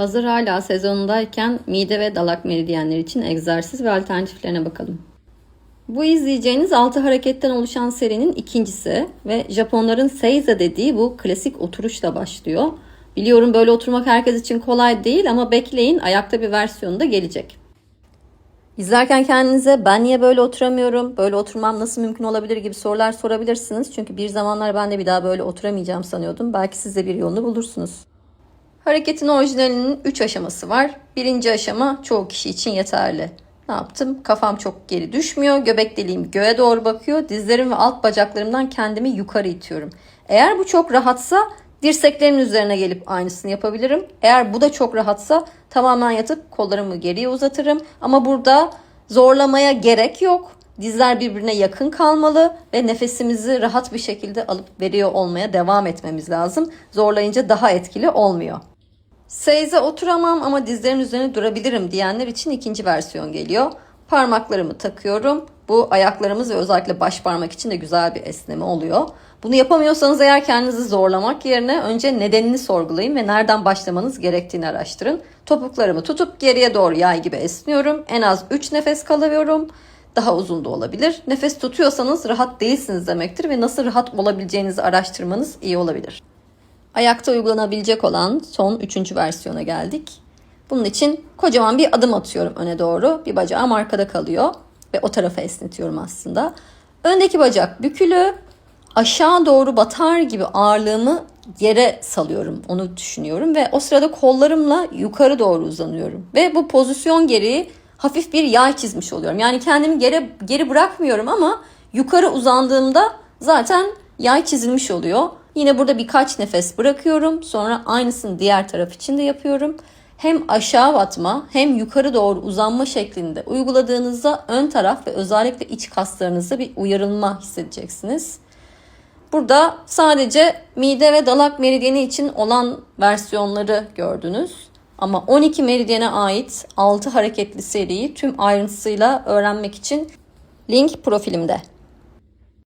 Hazır hala sezonundayken mide ve dalak meridyenleri için egzersiz ve alternatiflerine bakalım. Bu izleyeceğiniz 6 hareketten oluşan serinin ikincisi ve Japonların Seiza dediği bu klasik oturuşla başlıyor. Biliyorum böyle oturmak herkes için kolay değil ama bekleyin ayakta bir versiyonu da gelecek. İzlerken kendinize ben niye böyle oturamıyorum, böyle oturmam nasıl mümkün olabilir gibi sorular sorabilirsiniz. Çünkü bir zamanlar ben de bir daha böyle oturamayacağım sanıyordum. Belki siz de bir yolunu bulursunuz. Hareketin orijinalinin 3 aşaması var. Birinci aşama çoğu kişi için yeterli. Ne yaptım? Kafam çok geri düşmüyor. Göbek deliğim göğe doğru bakıyor. Dizlerim ve alt bacaklarımdan kendimi yukarı itiyorum. Eğer bu çok rahatsa dirseklerimin üzerine gelip aynısını yapabilirim. Eğer bu da çok rahatsa tamamen yatıp kollarımı geriye uzatırım. Ama burada zorlamaya gerek yok. Dizler birbirine yakın kalmalı ve nefesimizi rahat bir şekilde alıp veriyor olmaya devam etmemiz lazım. Zorlayınca daha etkili olmuyor. Seyze oturamam ama dizlerin üzerine durabilirim diyenler için ikinci versiyon geliyor. Parmaklarımı takıyorum. Bu ayaklarımız ve özellikle baş parmak için de güzel bir esneme oluyor. Bunu yapamıyorsanız eğer kendinizi zorlamak yerine önce nedenini sorgulayın ve nereden başlamanız gerektiğini araştırın. Topuklarımı tutup geriye doğru yay gibi esniyorum. En az 3 nefes kalıyorum. Daha uzun da olabilir. Nefes tutuyorsanız rahat değilsiniz demektir ve nasıl rahat olabileceğinizi araştırmanız iyi olabilir. Ayakta uygulanabilecek olan son üçüncü versiyona geldik. Bunun için kocaman bir adım atıyorum öne doğru. Bir bacağım arkada kalıyor ve o tarafa esnetiyorum aslında. Öndeki bacak bükülü, aşağı doğru batar gibi ağırlığımı yere salıyorum. Onu düşünüyorum ve o sırada kollarımla yukarı doğru uzanıyorum. Ve bu pozisyon gereği hafif bir yay çizmiş oluyorum. Yani kendimi geri, geri bırakmıyorum ama yukarı uzandığımda zaten yay çizilmiş oluyor. Yine burada birkaç nefes bırakıyorum. Sonra aynısını diğer taraf için de yapıyorum. Hem aşağı batma hem yukarı doğru uzanma şeklinde uyguladığınızda ön taraf ve özellikle iç kaslarınızda bir uyarılma hissedeceksiniz. Burada sadece mide ve dalak meridyeni için olan versiyonları gördünüz. Ama 12 meridyene ait 6 hareketli seriyi tüm ayrıntısıyla öğrenmek için link profilimde.